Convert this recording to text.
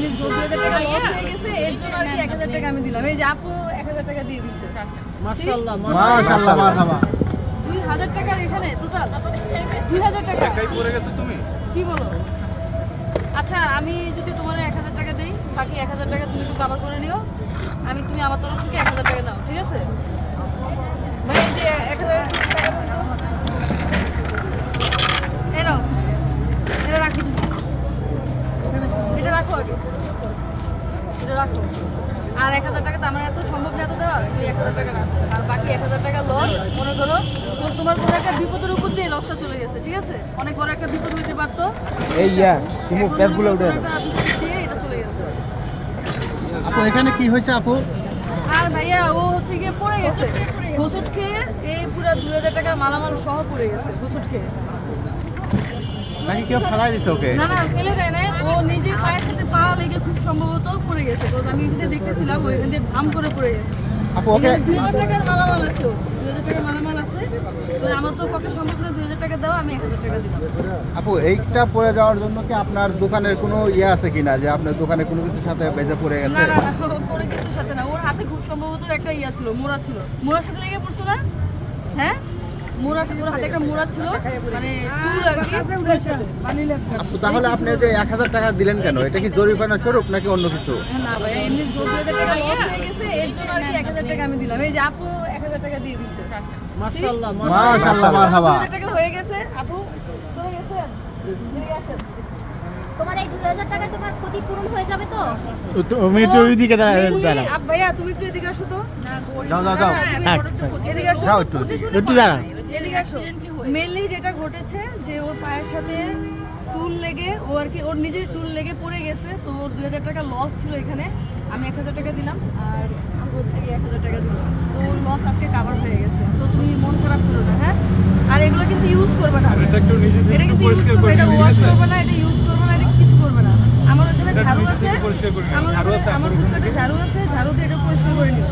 এমনি দুই হাজার টাকা লস হয়ে। গেছে এর জন্য আর কি এক হাজার টাকা আমি দিলাম। এই যে আপু এক হাজার টাকা দিয়ে দিচ্ছে মাশাআল্লাহ মাশাআল্লাহ মারহাবা দুই হাজার টাকার এখানে টোটাল দুই হাজার টাকা? পড়ে গেছে তুমি? কি বলো? আচ্ছা আমি যদি তোমার এক হাজার টাকা দিই বাকি এক হাজার টাকা তুমি একটু কাভার করে নিও। আমি তুমি আমার তরফ থেকে এক হাজার টাকা দাও ঠিক আছে? ভাই এই যে এক হাজার টাকা এই নাও এটা রাখো তুমি। এটা রাখো আগে। রাখো আর এক হাজার টাকা তো আমার এত সম্ভব না এত দেওয়া? তুমি এক হাজার টাকা রাখো আর বাকি এক হাজার টাকা লস মনে করো তো তোমার কোনো একটা বিপদের উপর দিয়ে লসটা চলে গেছে ঠিক আছে? অনেক বড় একটা বিপদ হইতে পারতো। এই ইয়া সুমু মনে উঠে এটা চলে গেছে। আপু এখানে কি হয়েছে আপু? আর ভাইয়া ও হচ্ছে গিয়ে পড়ে গেছে। হোঁচট খেয়ে এই পুরো দুই হাজার টাকার মালামাল সহ পড়ে গেছে হোঁচট খেয়ে। নাকি কেউ ফেলাই দিছে ওকে? না না ফেলে দেয় না ও নিজের পায়ের সাথে পা লেগে খুব সম্ভবত পড়ে গেছে। তো আমি এখানে দেখতেছিলাম ওইখান দিয়ে ভাম করে পড়ে গেছে। আপু ওকে এখানে দুই হাজার টাকার মালামাল আছে ও দুই হাজার টাকার মালামাল আছে। তো আমার তো পক্ষে সম্ভব না দুই হাজার টাকা দাও আমি এক হাজার টাকা দিলাম। আপু এইটা পড়ে যাওয়ার জন্য কি আপনার দোকানের কোনো ইয়ে আছে কিনা? যে আপনার দোকানে কোনো কিছুর সাথে বেজে পড়ে গেছে? না না পড়ে কিছুর সাথে না। ওর হাতে খুব সম্ভবত একটা ইয়া ছিল মোড়া ছিল। মোড়ার সাথে লেগে পড়ছো না? হ্যাঁ? মোড়া ওর হাতে একটা মোড়া ছিল মানে আর কি সাথে। আপু তাহলে আপনি যে এক হাজার টাকা দিলেন কেন? এটা কি জরিমানা স্বরূপ নাকি অন্য কিছু? না ভাই এমনি দুই হাজার টাকা লস হয়ে গেছে এর জন্য আর কি এক হাজার টাকা আমি দিলাম। এই যে আপু এক হাজার টাকা দিয়ে দিচ্ছে মাশাআল্লাহ মাশাআল্লাহ মারহাবা। টাকা হয়ে গেছে আপু চলে গেছেন? তোমার এই দুই হাজার টাকা তোমার ক্ষতিপূরণ হয়ে যাবে তো? তুমি একটু ওইদিকে দাঁড়া Mainly, দাঁড়া। আপ- ভাইয়া তুমি একটু এদিকে আসো তো। যাও যাও যাও। এদিকে আসো। একটু একটু দাঁড়া। এদিকে আসো মেনলি যেটা ঘটেছে যে ওর পায়ের সাথে টুল লেগে ও আর কি ওর নিজের টুল লেগে পড়ে গেছে তো ওর দু হাজার টাকা লস ছিল এখানে। আমি এক হাজার টাকা দিলাম আর হচ্ছে গিয়ে এক হাজার টাকা দিলাম। তো ওর লস আজকে কাভার হয়ে গেছে। সো তুমি মন খারাপ করো না হ্যাঁ? আর এগুলো কিন্তু ইউজ করবে না। এটা একটু নিজে থেকে এটা কিন্তু ইউজ করবে করে এটা ওয়াশ করবে না এটা ইউজ করবে না এটা কিছু করবে না। আমার ওখানে ঝাড়ু আছে আমার ঝাড়ু আছে ঝাড়ু দিয়ে এটা পরিষ্কার করে নিও।